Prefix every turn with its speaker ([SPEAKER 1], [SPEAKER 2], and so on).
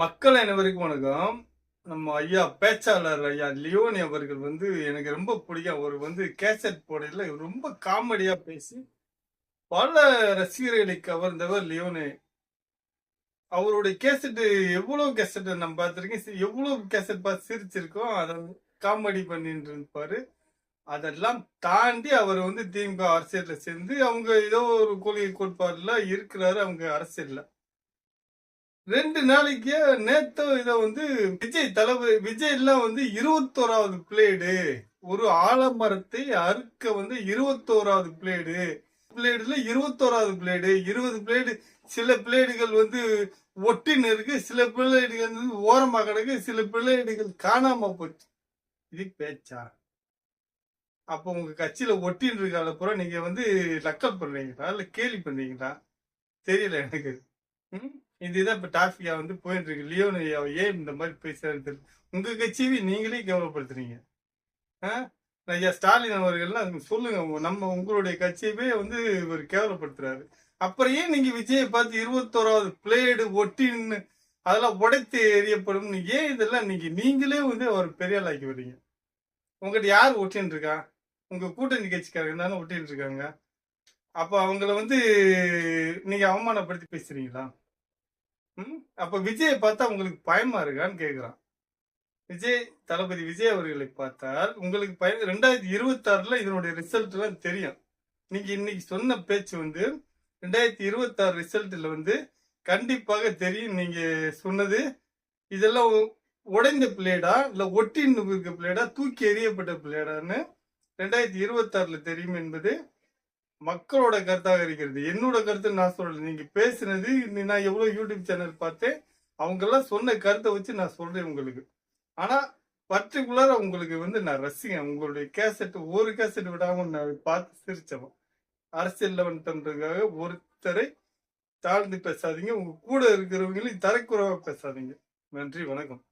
[SPEAKER 1] மக்கள் அனைவருக்கும் வணக்கம். நம்ம ஐயா பேச்சாளர் ஐயா லியோனி அவர்கள் வந்து எனக்கு ரொம்ப பிடிக்கும். அவர் வந்து கேசட் போடையில ரொம்ப காமெடியா பேசி பல ரசிகர்களை கவர்ந்தவர் லியோனி. அவருடைய கேசட்டு எவ்வளவு கேசட் நம்ம பார்த்துருக்கேன் எவ்வளவு கேசட் பார்த்து சிரிச்சிருக்கோம் அதை காமெடி பண்ணிட்டு இருப்பாரு. அதெல்லாம் தாண்டி அவர் வந்து திமுக அரசியலில் சேர்ந்து அவங்க ஏதோ ஒரு கொள்கை கோட்பாடுல இருக்கிறாரு அவங்க அரசியல்ல. ரெண்டு நாளைக்கு நேத்து இத வந்து விஜய் தளபதி விஜய் எல்லாம் வந்து இருபத்தோராவது பிளேடு. ஒரு ஆலமரத்தை அறுக்க வந்து இருபத்தோராவது பிளேடு. பிளேடுல இருபத்தோராவது பிளேடு இருபது பிளேடு. சில பிளேடுகள் வந்து ஒட்டின்னு இருக்கு சில பிளேடுகள் வந்து ஓரமாக கிடக்கு சில பிளேடுகள் காணாம போச்சு. இது பேச்சா அப்போ உங்க கட்சியில ஒட்டின்னு இருக்கால பூரா நீங்க வந்து நக்கல் பண்றீங்களா? இல்ல கேலி பண்றீங்களா? தெரியல எனக்கு. ம்? இதுதான் இப்ப டாபிக்கா வந்து போயிட்டு இருக்கு லியோனு ஏன் இந்த மாதிரி பேசுறாரு தெரியல உங்க கட்சியை நீங்களே கௌரவப்படுத்துறீங்க ஆ? ஐயா ஸ்டாலின் அவர்கள்லாம் சொல்லுங்க. நம்ம உங்களுடைய கட்சியவே வந்து இவர் கேவலப்படுத்துறாரு. அப்புறம் ஏன் நீங்க விஜயை பார்த்து இருபத்தோராவது பிளேடு ஒட்டின்னு அதெல்லாம் உடைத்து எரியப்படும் ஏன் இதெல்லாம் நீங்க நீங்களே வந்து அவர் பெரிய ஆளாக்கி வரீங்க உங்ககிட்ட யார் ஒட்டின்னு இருக்கா உங்க கூட்டணி கட்சிக்காரங்க தானே ஒட்டின்னு இருக்காங்க அப்ப அவங்கள வந்து நீங்க அவமானப்படுத்தி பேசுறீங்களா? ம்? அப்ப விஜயை பார்த்தா உங்களுக்கு பயமா இருக்கான்னு கேக்குறான் விஜய் தளபதி விஜய் அவர்களை பார்த்தால் உங்களுக்கு பயம் ரெண்டாயிரத்தி இருபத்தி ஆறுல இதனுடைய ரிசல்ட் எல்லாம் தெரியும் நீங்க இன்னைக்கு சொன்ன பேச்சு வந்து ரெண்டாயிரத்தி இருபத்தி ஆறு ரிசல்ட்ல வந்து கண்டிப்பாக தெரியும் நீங்க சொன்னது இதெல்லாம் உடைந்த பிளேடா இல்ல ஒட்டின்னு இருக்க பிளேடா தூக்கி எறியப்பட்ட பிளேடான்னு ரெண்டாயிரத்தி இருபத்தி ஆறுல தெரியும் என்பது மக்களோட கருத்தாக இருக்கிறது. என்னோட கருத்து நான் சொல்லல. நீங்க பேசுனது நான் எவ்வளவு யூடியூப் சேனல் பார்த்தேன் அவங்கெல்லாம் சொன்ன கருத்தை வச்சு நான் சொல்றேன் உங்களுக்கு. ஆனா பர்டிகுலரா உங்களுக்கு வந்து நான் ரசிகன். உங்களுடைய கேசட் ஒரு கேசட் விடாம நான் பார்த்து சிரிச்சவன். அரசியல் வந்துன்றதுக்காக ஒருத்தரை தாழ்ந்து பேசாதீங்க. உங்க கூட இருக்கிறவங்களையும் தரக்குறைவா பேசாதீங்க. நன்றி வணக்கம்.